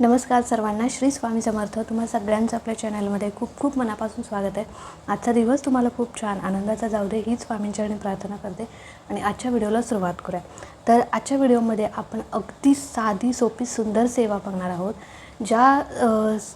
नमस्कार सर्वांना. श्री स्वामी समर्थ. तुम्हा सगळ्यांचं आपल्या चॅनलमध्ये खूप खूप मनापासून स्वागत आहे. आजचा दिवस तुम्हाला खूप छान आनंदाचा जाऊ दे हीच स्वामींच्याकडे प्रार्थना करते. आणि आजच्या व्हिडिओला सुरुवात करूया. तर आजच्या व्हिडिओमध्ये आपण अगदी साधी सोपी सुंदर सेवा बघणार आहोत ज्या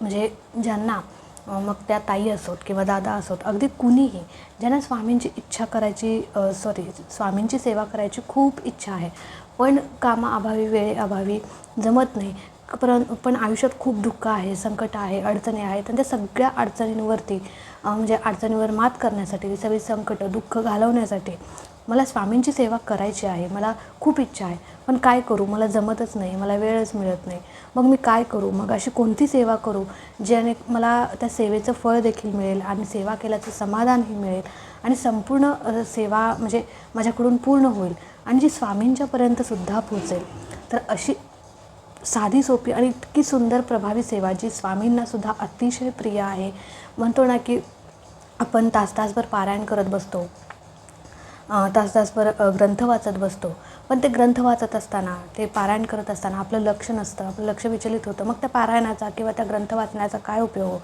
म्हणजे ज्यांना मग त्या ताई असोत किंवा दादा असोत अगदी कुणीही ज्यांना स्वामींची इच्छा करायची सॉरी स्वामींची सेवा करायची खूप इच्छा आहे. पण कामाअभावी वेळेअभावी जमत नाही. पण पण आयुष्यात खूप दुःख आहे संकट आहे अडचणी आहेत. आणि त्या सगळ्या अडचणींवरती म्हणजे अडचणीवर मात करण्यासाठी सगळी संकट दुःख घालवण्यासाठी मला स्वामींची सेवा करायची आहे. मला खूप इच्छा आहे. पण काय करू? मला जमतच नाही. मला वेळच मिळत नाही. मग मी काय करू? मग अशी कोणती सेवा करू? ज्याने मला त्या सेवेचं फळ देखील मिळेल आणि सेवा केल्याचं समाधानही मिळेल आणि संपूर्ण सेवा म्हणजे माझ्याकडून पूर्ण होईल आणि जी स्वामींच्यापर्यंतसुद्धा पोचेल तर अशी साधी सोपी आणि इतकी सुंदर प्रभावी सेवा जी स्वामींनासुद्धा अतिशय प्रिय आहे. म्हणतो ना की आपण तास तासभर पारायण करत बसतो. तास तासभर ग्रंथ वाचत बसतो. पण ते ग्रंथ वाचत असताना ते पारायण करत असताना आपलं लक्ष नसतं आपलं लक्ष विचलित होतं. मग त्या पारायणाचा किंवा त्या ग्रंथ वाचण्याचा काय उपयोग?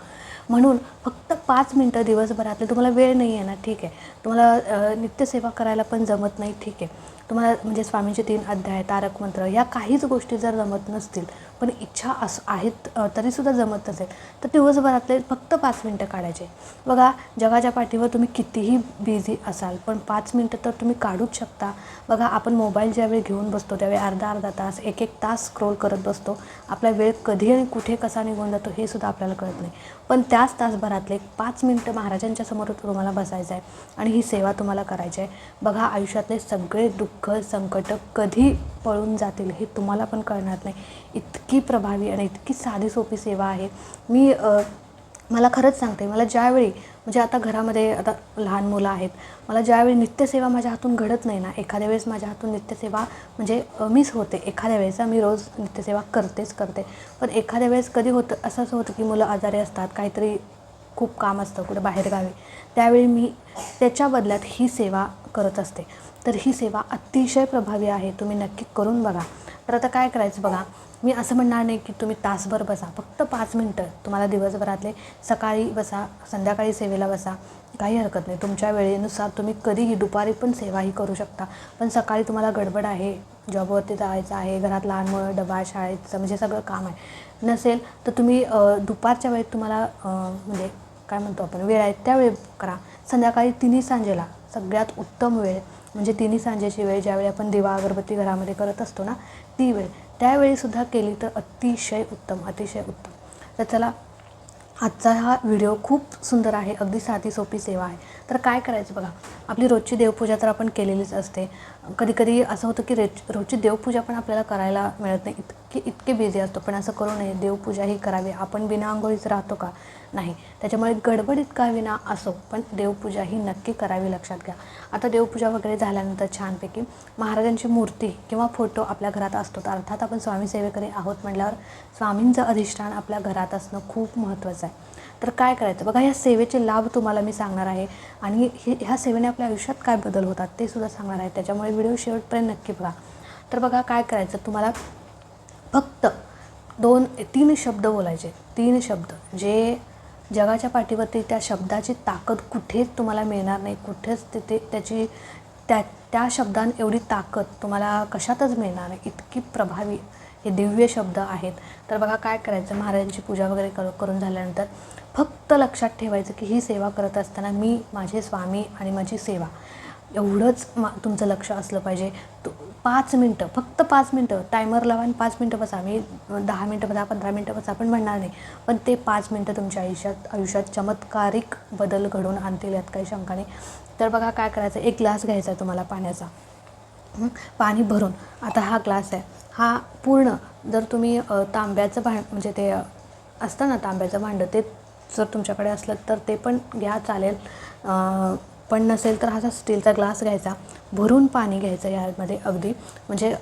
म्हणून फक्त पाच मिनटं दिवसभरातले तुम्हाला वेळ नाही आहे ना ठीक आहे. तुम्हाला नित्यसेवा करायला पण जमत नाही ठीक आहे. तुम्हाला म्हणजे स्वामींचे तीन अध्याय तारक मंत्र या काहीच गोष्टी जर जमत नसतील पण इच्छा अस आहेत तरीसुद्धा जमत नसेल तर दिवसभरातले फक्त पाच मिनटं काढायचे. बघा जगाच्या पाठीवर तुम्ही कितीही बिझी असाल पण पाच मिनटं तर तुम्ही काढूच शकता. बघा आपण मोबाईल ज्यावेळी घेऊन बसतो त्यावेळी अर्धा अर्धा तास एक एक तास स्क्रोल करत बसतो. आपला वेळ कधी आणि कुठे कसा निघून जातो हे सुद्धा आपल्याला कळत नाही. पण त्याच तासभरातले पाच मिनटं महाराजांच्या समोर तुम्हाला बसायचं आहे आणि ही सेवा तुम्हाला करायची आहे. बघा आयुष्यातले सगळे दुःख संकट कधी पळून जातील हे तुम्हाला पण कळणार नाही. इतकी प्रभावी आणि इतकी साधी सोपी सेवा आहे. मी मला खरंच सांगते मला ज्यावेळी म्हणजे आता घरामध्ये आता लहान मुलं आहेत मला ज्यावेळी नित्यसेवा माझ्या हातून घडत नाही ना एखाद्या वेळेस माझ्या हातून नित्यसेवा म्हणजे मिस होते. एखाद्या वेळेस मी रोज नित्यसेवा करतेच करते. पण एखाद्या वेळेस कधी होतं असं असं होतं की मुलं आजारी असतात काहीतरी खूप काम असतं कुठे बाहेरगावी त्यावेळी मी त्याच्या बदल्यात ही सेवा करत असते. तर ही सेवा अतिशय प्रभावी आहे तुम्ही नक्की करून बघा. तर आता काय करायचं बघा मी असं म्हणणार नाही की तुम्ही तासभर बसा. फक्त पाच मिनटं तुम्हाला दिवसभरातले सकाळी बसा संध्याकाळी सेवेला बसा. काही हरकत नाही. तुमच्या वेळेनुसार तुम्ही कधीही दुपारी पण सेवाही करू शकता. पण सकाळी तुम्हाला गडबड आहे जॉबवरती जायचं आहे घरात लहान मुलं डबा शाळेचं म्हणजे सगळं काम आहे. नसेल तर तुम्ही दुपारच्या वेळेत तुम्हाला म्हणजे काय म्हणतो आपण वेळ आहे त्यावेळी करा. संध्याकाळी तिन्ही सांजेला सगळ्यात उत्तम वेळ म्हणजे तिन्ही सांजेची वेळ ज्यावेळी आपण दिवा अगरबत्ती घरामध्ये करत असतो ना ती वेळ. त्यावेळीसुद्धा केली तर अतिशय उत्तम अतिशय उत्तम. तर चला आजचा हा व्हिडिओ खूप सुंदर आहे अगदी साधी सोपी सेवा आहे. तर काय करायचं बघा आपली रोजची देवपूजा तर आपण केलेलीच असते. कधीकधी असं होतं की रोज रोजची देवपूजा पण आपल्याला करायला मिळत नाही इतके इतके बिझी असतो. पण असं करू नये देवपूजा ही करावी. आपण बिना आंघोळीच राहतो का? नाही. त्याच्यामुळे गडबडीत का विना असो पण देवपूजा ही नक्की करावी लक्षात घ्या. आता देवपूजा वगैरे झाल्यानंतर छानपैकी महाराजांची मूर्ती किंवा फोटो आपल्या घरात असतो. तर अर्थात आपण स्वामी सेवेकरी आहोत म्हटल्यावर स्वामींचं अधिष्ठान आपल्या घरात असणं खूप महत्त्वाचं आहे. तर काय करायचं? बघा ह्या सेवेचे लाभ तुम्हाला मी सांगणार आहे. आणि हे ह्या सेवेने आपल्या आयुष्यात काय बदल होतात ते सुद्धा सांगणार आहे. त्याच्यामुळे व्हिडिओ शेवटपर्यंत नक्की बघा. तर बघा काय करायचं? तुम्हाला फक्त दोन तीन शब्द बोलायचे. तीन शब्द जे जगाच्या पाठीवरती त्या शब्दाची ताकद कुठेच तुम्हाला मिळणार नाही. कुठेच तिथे त्याची त्या त्या शब्दां एवढी ताकद तुम्हाला कशातच मिळणार नाही. इतकी प्रभावी हे दिव्य शब्द आहेत. तर बघा काय करायचं? महाराजांची पूजा वगैरे कर करून झाल्यानंतर फक्त लक्षात ठेवायचं की ही सेवा करत असताना मी माझे स्वामी आणि माझी सेवा. एवढंच मा तुमचं लक्ष असलं पाहिजे. पाच मिनटं फक्त पाच मिनटं टायमर लावा आणि पाच मिनटं बसा. मी दहा मिनटं बसा पंधरा मिनटं बसा पण म्हणणार नाही. पण ते पाच मिनटं तुमच्या आयुष्यात आयुष्यात चमत्कारिक बदल घडवून आणतील यात काही शंका नाही. तर बघा काय करायचं? एक ग्लास घ्यायचा आहे तुम्हाला पाण्याचा. पाणी भरून. आता हा ग्लास आहे. हा पूर्ण जर तुम्ही तांब्याचं भांड म्हणजे ते असतं ना तांब्याचं भांडं ते जर तुमच्याकडे असलं तर ते पण घ्या चालेल. पण नसेल तर हा स्टीलचा ग्लास घ्यायचा. भरून पाणी घ्यायचं यामध्ये अगदी. म्हणजे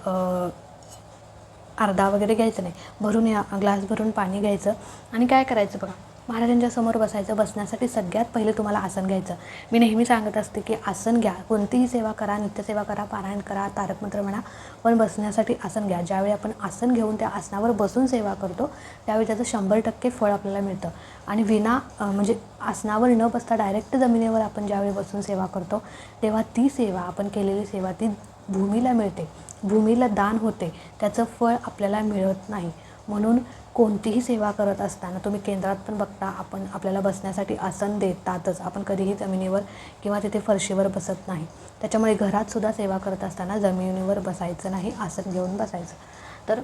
अर्धा वगैरे घ्यायचं नाही. भरून या ग्लास भरून पाणी घ्यायचं. आणि काय करायचं बघा? महाराजांच्या समोर बसायचं बसण्यासाठी सगळ्यात पहिले तुम्हाला आसन घ्यायचं. मी नेहमी सांगत असते की आसन घ्या. कोणतीही सेवा करा नित्यसेवा करा पारायण करा तारकमंत्र म्हणा पण बसण्यासाठी आसन घ्या. ज्यावेळी आपण आसन घेऊन त्या आसनावर बसून सेवा करतो त्यावेळी त्याचं शंभर टक्के फळ आपल्याला मिळतं. आणि विना म्हणजे आसनावर न बसता डायरेक्ट जमिनीवर आपण ज्यावेळी बसून सेवा करतो तेव्हा ती सेवा आपण केलेली सेवा ती भूमीला मिळते. भूमीला दान होते. त्याचं फळ आपल्याला मिळत नाही. म्हणून कोणतीही सेवा करत असताना तुम्ही केंद्रात पण बघता आपण आपल्याला बसण्यासाठी आसन देतातच. आपण कधीही जमिनीवर किंवा तिथे फरशीवर बसत नाही. त्याच्यामुळे घरात सुद्धा सेवा करत असताना जमिनीवर बसायचं नाही आसन घेऊन बसायचं. तर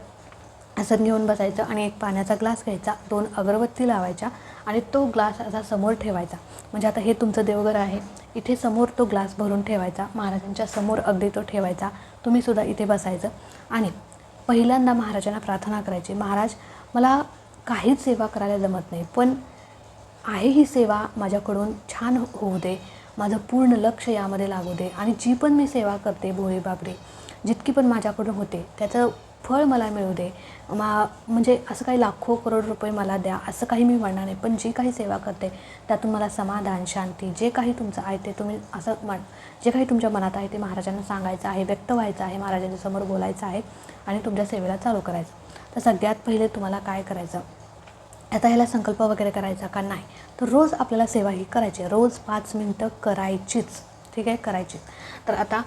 आसन घेऊन बसायचं आणि एक पाण्याचा ग्लास घ्यायचा दोन अगरबत्ती लावायच्या आणि तो ग्लास असा समोर ठेवायचा. म्हणजे आता हे तुमचं देवघर आहे. इथे समोर तो ग्लास भरून ठेवायचा. महाराजांच्या समोर अगदी तो ठेवायचा. तुम्ही सुद्धा इथे बसायचं आणि पहिल्यांदा महाराजांना प्रार्थना करायची. महाराज मला काहीच सेवा करायला जमत नाही पण आहे ही सेवा माझ्याकडून छान हो-, होऊ दे. माझं पूर्ण लक्ष यामध्ये लागू दे आणि जी पण मी सेवा करते भोळी बाबरी जितकी पण माझ्याकडून होते त्याचं फळ मला मिळू दे. मा म्हणजे असं काही लाखो करोड रुपये मला द्या असं काही मी म्हणणार नाही. पण जी काही सेवा करते त्यातून मला समाधान शांती जे काही तुमचं आहे ते तुम्ही असं म्हण जे काही तुमच्या मनात आहे ते महाराजांना सांगायचं आहे व्यक्त व्हायचं आहे महाराजांच्या समोर बोलायचं आहे आणि तुमच्या सेवेला चालू करायचं. तर सगळ्यात पहिले तुम्हाला काय करायचं? आता ह्याला संकल्प वगैरे करायचा का? नाही. तर रोज आपल्याला सेवा ही करायची आहे. रोज पाच मिनटं करायचीच. ठीक आहे? करायची. तर आता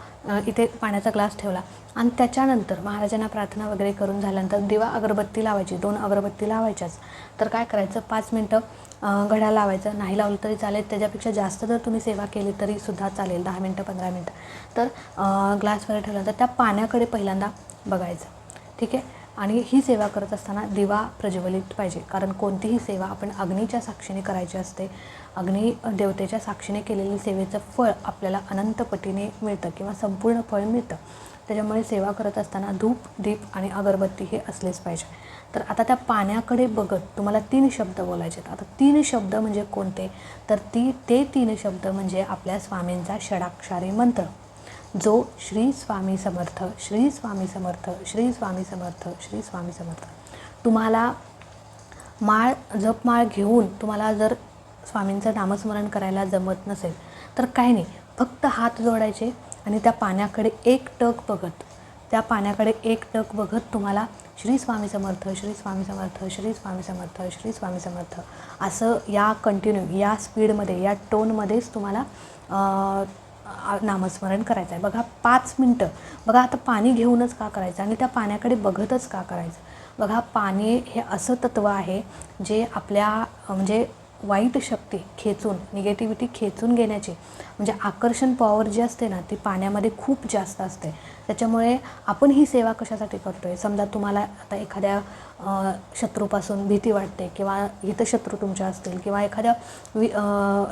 इथे पाण्याचा ग्लास ठेवला. आणि त्याच्यानंतर महाराजांना प्रार्थना वगैरे करून झाल्यानंतर दिवा अगरबत्ती लावायची. दोन अगरबत्ती लावायच्याच. तर काय करायचं? पाच मिनटं घड्या लावायचं. नाही लावलं तरी चालेल. त्याच्यापेक्षा जास्त जर तुम्ही सेवा केली तरी सुद्धा चालेल. दहा मिनटं पंधरा मिनटं. तर अ, ग्लासवर ठेवल्यानंतर त्या पाण्याकडे पहिल्यांदा बघायचं. ठीक आहे? आणि ही सेवा करत असताना दिवा प्रज्वलित पाहिजे. कारण कोणतीही सेवा आपण अग्नीच्या साक्षीने करायची असते अग्नी देवतेच्या साक्षीने केलेली सेवेचं फळ आपल्याला अनंतपटीने मिळतं किंवा संपूर्ण फळ मिळतं. त्याच्यामुळे सेवा करत असताना धूप दीप आणि अगरबत्ती हे असलेच पाहिजे. तर आता त्या पाण्याकडे बघत तुम्हाला तीन शब्द बोलायचे आहेत. आता तीन शब्द म्हणजे कोणते? तर ती ते तीन शब्द म्हणजे आपल्या स्वामींचा षडाक्षारी मंत्र. जो श्री स्वामी समर्थ श्री स्वामी समर्थ श्री स्वामी समर्थ श्री स्वामी समर्थ. तुम्हाला माळ जपमाळ घेऊन तुम्हाला जर स्वामींचं नामस्मरण करायला जमत नसेल तर काही नाही. फक्त हात जोडायचे आणि त्या पाण्याकडे एक टक बघत त्या पाण्याकडे एक टक बघत तुम्हाला श्री स्वामी समर्थ श्री स्वामी समर्थ श्री स्वामी समर्थ श्री स्वामी समर्थ. असं या कंटिन्यू या स्पीडमध्ये या टोनमध्येच तुम्हाला नामस्मरण करायचं आहे बघा पाच मिनटं. बघा आता पाणी घेऊनच का करायचं? आणि त्या पाण्याकडे बघतच का करायचं? बघा पाणी हे असं तत्त्व आहे जे आपल्या म्हणजे वाईट शक्ती खेचून निगेटिव्हिटी खेचून घेण्याची म्हणजे आकर्षण पॉवर जी असते ना ती पाण्यामध्ये खूप जास्त असते. त्याच्यामुळे आपण ही सेवा कशासाठी करतो आहे समजा तुम्हाला आता एखाद्या शत्रूपासून भीती वाटते किंवा हितशत्रू तुमच्या असतील किंवा एखाद्या वि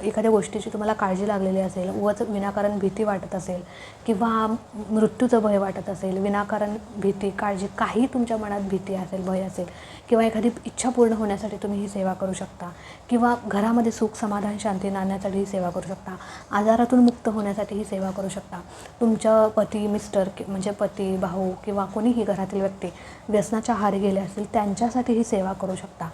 एखाद्या गोष्टीची तुम्हाला काळजी लागलेली असेल उगाच विनाकारण भीती वाटत असेल किंवा मृत्यूचं भय वाटत असेल विनाकारण भीती काळजी काही तुमच्या मनात भीती असेल भय असेल किंवा एखादी इच्छा पूर्ण होण्यासाठी तुम्ही ही सेवा करू शकता किंवा घरामध्ये सुख समाधान शांती नाण्यासाठी ही सेवा करू शकता. आज आजारातून मुक्त होण्यासाठी ही सेवा करू शकता. तुमच्या पती मिस्टर कि- म्हणजे पती भाऊ किंवा कोणीही घरातील व्यक्ती व्यसनाच्या आहारी गेले असतील त्यांच्यासाठी ही सेवा करू शकता.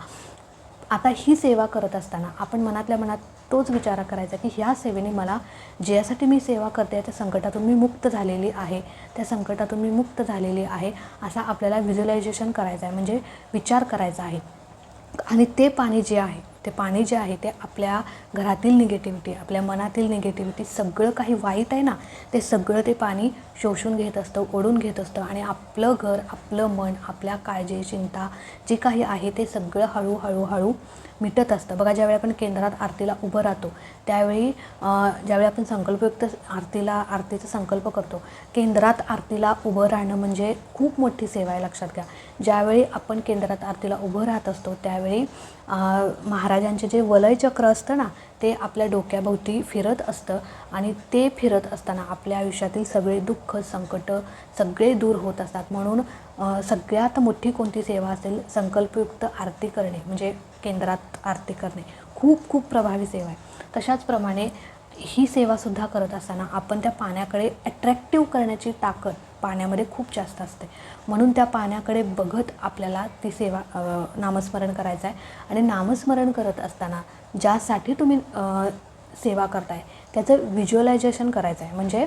आता ही सेवा करत असताना आपण मनातल्या मनात तोच विचार करायचा की ह्या सेवेने मला ज्यासाठी मी सेवा करते त्या संकटातून मी मुक्त झालेली आहे त्या संकटातून मी मुक्त झालेली आहे असा आपल्याला व्हिज्युलायझेशन करायचं आहे. म्हणजे विचार करायचा आहे. आणि ते पाणी जे आहे ते पाणी जे आहे ते आपल्या घरातील निगेटिव्हिटी आपल्या मनातील निगेटिव्हिटी सगळं काही वाईट आहे ना ते सगळं ते पाणी शोषून घेत असतं ओढून घेत असतं आणि आपलं घर आपलं मन आपल्या काळजी चिंता जे काही आहे ते सगळं हळूहळू हळू मिटत असतं. बघा ज्यावेळी आपण केंद्रात आरतीला उभं राहतो त्यावेळी ज्यावेळी आपण संकल्पयुक्त आरतीला आरतीचा संकल्प करतो केंद्रात आरतीला उभं राहणं म्हणजे खूप मोठी सेवा आहे लक्षात घ्या. ज्यावेळी आपण केंद्रात आरतीला उभं राहत असतो त्यावेळी महाराजांचे जे वलयचक्र असतं ना ते आपल्या डोक्याभोवती फिरत असतं आणि ते फिरत असताना आपल्या आयुष्यातील सगळे दुःख संकट सगळे दूर होत असतात. म्हणून सगळ्यात मोठी कोणती सेवा असेल? संकल्पयुक्त आरती करणे म्हणजे केंद्रात आरती करणे. खूप खूप प्रभावी सेवा आहे. तशाचप्रमाणे ही सेवासुद्धा करत असताना आपण त्या पाण्याकडे ॲट्रॅक्टिव्ह करण्याची ताकद पाण्यामध्ये खूप जास्त असते. म्हणून त्या पाण्याकडे बघत आपल्याला ती सेवा नामस्मरण करायचं आहे आणि नामस्मरण करत असताना ज्यासाठी तुम्ही सेवा करताय त्याचं व्हिज्युअलायझेशन करायचं आहे म्हणजे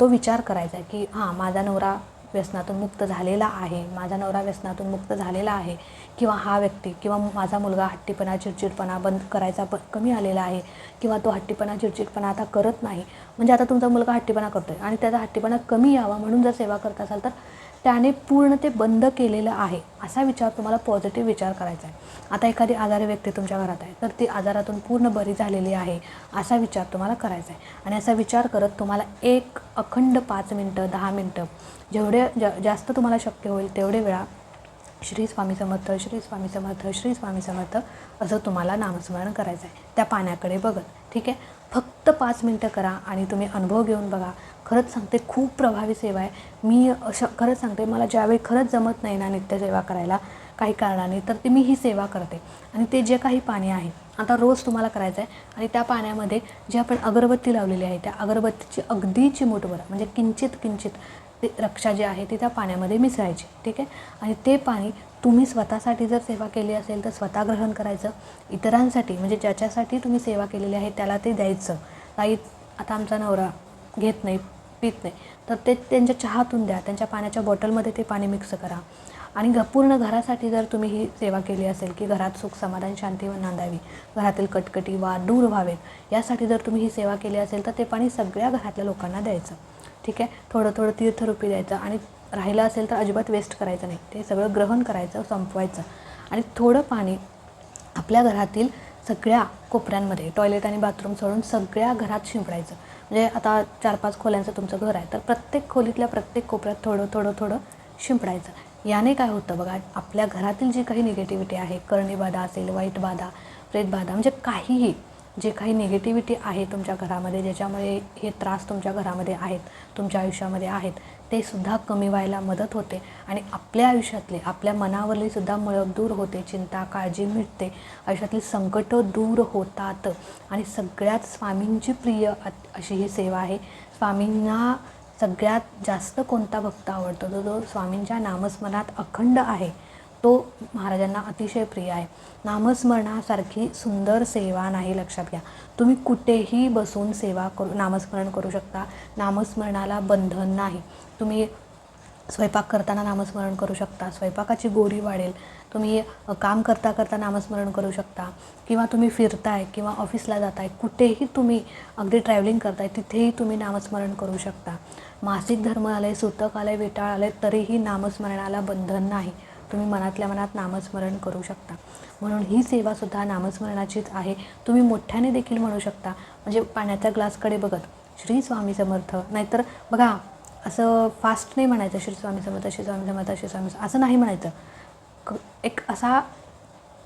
तो विचार करायचा आहे की हां माझा नवरा व्यसनातून मुक्त झालेला आहे माझा नवरा व्यसनातून मुक्त झालेला आहे किंवा हा व्यक्ती किंवा माझा मुलगा हट्टीपणा चिडचिडपणा बंद करायचा प कमी आलेला आहे किंवा तो हट्टीपणा चिडचिडपणा आता करत नाही म्हणजे आता तुमचा मुलगा हट्टीपणा करतो आहे आणि त्याचा हट्टीपणा कमी यावा म्हणून जर सेवा करत असाल तर त्याने पूर्ण ते बंद केलेलं आहे असा विचार तुम्हाला पॉझिटिव्ह विचार करायचा आहे. आता एखादी आजारी व्यक्ती तुमच्या घरात आहे तर ती आजारातून पूर्ण बरी झालेली आहे असा विचार तुम्हाला करायचा आहे. आणि असा विचार करत तुम्हाला एक अखंड पाच मिनटं दहा मिनटं जेवढे जा जास्त तुम्हाला शक्य होईल तेवढे वेळा श्री स्वामी समर्थ श्री स्वामी समर्थ श्री स्वामी समर्थ असं तुम्हाला नामस्मरण करायचं आहे. त्या पाण्याकडे बघत ठीक आहे? फक्त पाच मिनटं करा आणि तुम्ही अनुभव घेऊन बघा. खरंच सांगते खूप प्रभावी सेवा आहे. मी अशा खरंच सांगते मला ज्यावेळी खरंच जमत नाही ना नित्यसेवा करायला काही कारणाने तर ते मी ही सेवा करते. आणि ते जे काही पाणी आहे आता रोज तुम्हाला करायचं आहे. आणि त्या पाण्यामध्ये जे आपण अगरबत्ती लावलेली आहे त्या अगरबत्तीची अगदी चिमूटभर म्हणजे किंचित किंचित ते रक्षा जी आहे ती त्या पाण्यामध्ये मिसळायची ठीक आहे? आणि ते पाणी तुम्ही स्वतःसाठी जर सेवा केली असेल तर स्वतः ग्रहण करायचं. इतरांसाठी म्हणजे ज्याच्यासाठी तुम्ही सेवा केलेली आहे त्याला ते द्यायचं. काही आता आमचा नवरा घेत नाही पित नाही तर ते त्यांच्या चहातून द्या त्यांच्या पाण्याच्या बॉटलमध्ये ते पाणी मिक्स करा. आणि घ पूर्ण घरासाठी जर तुम्ही ही सेवा केली असेल की घरात सुख समाधान शांती नांदावी घरातील कटकटी वाद दूर व्हावेत यासाठी जर तुम्ही ही सेवा केली असेल तर ते पाणी सगळ्या घरातल्या लोकांना द्यायचं. ठीक आहे? थोडं थोडं तीर्थरूपी द्यायचं आणि राहिलं असेल तर अजिबात वेस्ट करायचं नाही. ते सगळं ग्रहण करायचं संपवायचं. आणि थोडं पाणी आपल्या घरातील सगळ्या कोपऱ्यांमध्ये टॉयलेट आणि बाथरूम सोडून सगळ्या घरात शिंपडायचं. म्हणजे आता चार पाच खोल्यांचं तुमचं घर आहे तर प्रत्येक खोलीतल्या प्रत्येक कोपऱ्यात थोडं थोडं थोडं शिंपडायचं. याने काय होतं बघा आपल्या घरातील जी काही निगेटिव्हिटी आहे कर्णीबाधा असेल वाईट बाधा प्रेतबाधा म्हणजे काहीही जे काही निगेटिव्हिटी आहे तुमच्या घरामध्ये ज्याच्यामुळे हे त्रास तुमच्या घरामध्ये आहेत तुमच्या आयुष्यामध्ये आहेत ते सुद्धा कमी व्हायला मदत होते. आणि आपल्या आयुष्यातले आपल्या मनावरली सुद्धा मळब दूर होते चिंता काळजी मिटते. आयुष्यातली संकटं दूर होतात. आणि सगळ्यात स्वामींची प्रिय अशी ही सेवा आहे. स्वामींना सगळ्यात जास्त कोणता भक्त आवडतो? तो जो स्वामींच्या नामस्मरणात अखंड आहे. तो महाराजांना अतिशय प्रिय आहे. नामस्मरणासारखी सुंदर सेवा नाही लक्षात घ्या. तुम्ही कुठेही बसून सेवा करू नामस्मरण करू शकता. नामस्मरणाला बंधन नाही. तुम्ही स्वयंपाक करताना नामस्मरण करू शकता. स्वयंपाकाची गोरी वाढेल. तुम्ही काम करता करता नामस्मरण करू शकता. किंवा तुम्ही फिरताय किंवा ऑफिसला जाताय कुठेही तुम्ही अगदी ट्रॅव्हलिंग करताय तिथेही तुम्ही नामस्मरण करू शकता. मासिक धर्म आलंय सूतक आलंय वेटाळ आलंय तरीही नामस्मरणाला बंधन नाही. तुम्ही मनातल्या मनात नामस्मरण करू शकता. म्हणून ही सेवासुद्धा नामस्मरणाचीच आहे. तुम्ही मोठ्याने देखील म्हणू शकता. म्हणजे पाण्याच्या ग्लासकडे बघत श्री स्वामी समर्थ नाहीतर बघा असं फास्ट नाही म्हणायचं श्री स्वामी समर्थ श्री स्वामी समर्थ श्री स्वामी असं नाही म्हणायचं. क एक असा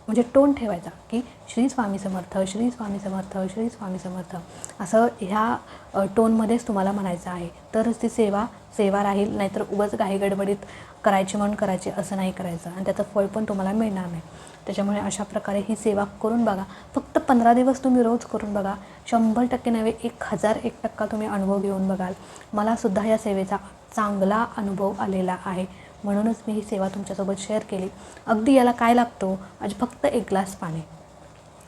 म्हणजे टोन ठेवायचा की श्री स्वामी समर्थ श्री स्वामी समर्थ श्री स्वामी समर्थ. असं ह्या टोनमध्येच तुम्हाला म्हणायचं आहे. तरच ती सेवा सेवा राहील नाहीतर उगाच काही गडबडीत करायची म्हणून करायची असं नाही करायचं आणि त्याचं फळ पण तुम्हाला मिळणार नाही. त्याच्यामुळे अशा प्रकारे ही सेवा करून बघा. फक्त पंधरा दिवस तुम्ही रोज करून बघा. शंभर टक्के नव्हे एक हजार एक टक्का तुम्ही अनुभव घेऊन बघाल. मलासुद्धा या सेवेचा चांगला अनुभव आलेला आहे. म्हणूनच मी ही सेवा तुमच्यासोबत शेअर केली. अगदी याला काय लागतो? आज फक्त एक ग्लास पाणी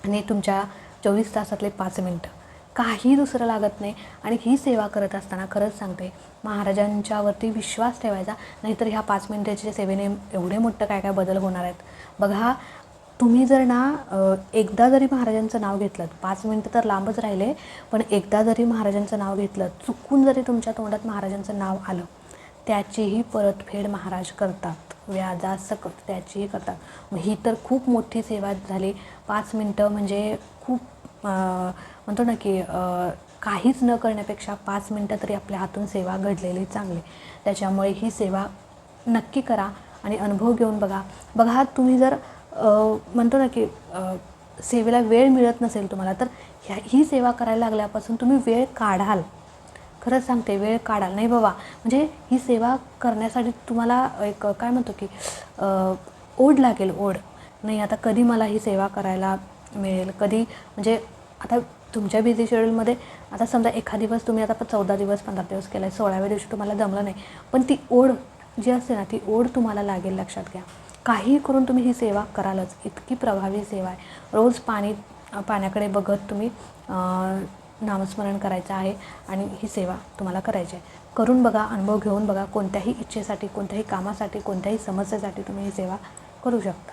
आणि तुमच्या चोवीस तासातले पाच मिनटं. काही दुसरं लागत नाही. आणि ही सेवा करत असताना खरंच सांगते महाराजांच्यावरती विश्वास ठेवायचा नाहीतर ह्या पाच मिनटाच्या सेवेने एवढे मोठं काय काय बदल होणार आहेत. बघा तुम्ही जर ना एकदा जरी महाराजांचं नाव घेतलं पाच मिनटं तर लांबच राहिले पण एकदा जरी महाराजांचं नाव घेतलं चुकून जरी तुमच्या तोंडात महाराजांचं नाव आलं त्याचीही परतफेड महाराज करतात. व्याजासकट त्याचीही करतात. मग ही तर खूप मोठी सेवा झाली. पाच मिनटं म्हणजे खूप म्हणतो ना की काहीच न करण्यापेक्षा पाच मिनटं तरी आपल्या हातून सेवा घडलेली चांगली. त्याच्यामुळे ही सेवा नक्की करा आणि अनुभव घेऊन बघा. बघा तुम्ही जर म्हणतो ना की सेवेला वेळ मिळत नसेल तुम्हाला तर ह्या ही सेवा करायला लागल्यापासून तुम्ही वेळ काढाल. खरंच सांगते वेळ काढाल. नाही बाबा म्हणजे ही सेवा करण्यासाठी तुम्हाला एक काय म्हणतो की ओढ लागेल ओढ. नाही आता कधी मला ही सेवा करायला मिळेल? कधी म्हणजे आता तुमच्या बिझी शेड्यूलमध्ये आता समजा एखाद दिवस तुम्ही आता चौदा दिवस पंधरा दिवस केला आहे सोळाव्या दिवशी तुम्हाला जमलं नाही पण ती ओढ जी असते ना ती ओढ तुम्हाला लागेल लक्षात घ्या. काही करून तुम्ही ही सेवा करालच. इतकी प्रभावी सेवा आहे. रोज पाणी पाण्याकडे बघत तुम्ही नामस्मरण करायचं आहे आणि ही सेवा तुम्हाला करायची आहे. करून बघा अनुभव घेऊन बघा कोणत्याही इच्छेसाठी कोणत्याही कामासाठी कोणत्याही समस्येसाठी तुम्ही ही सेवा करू शकता.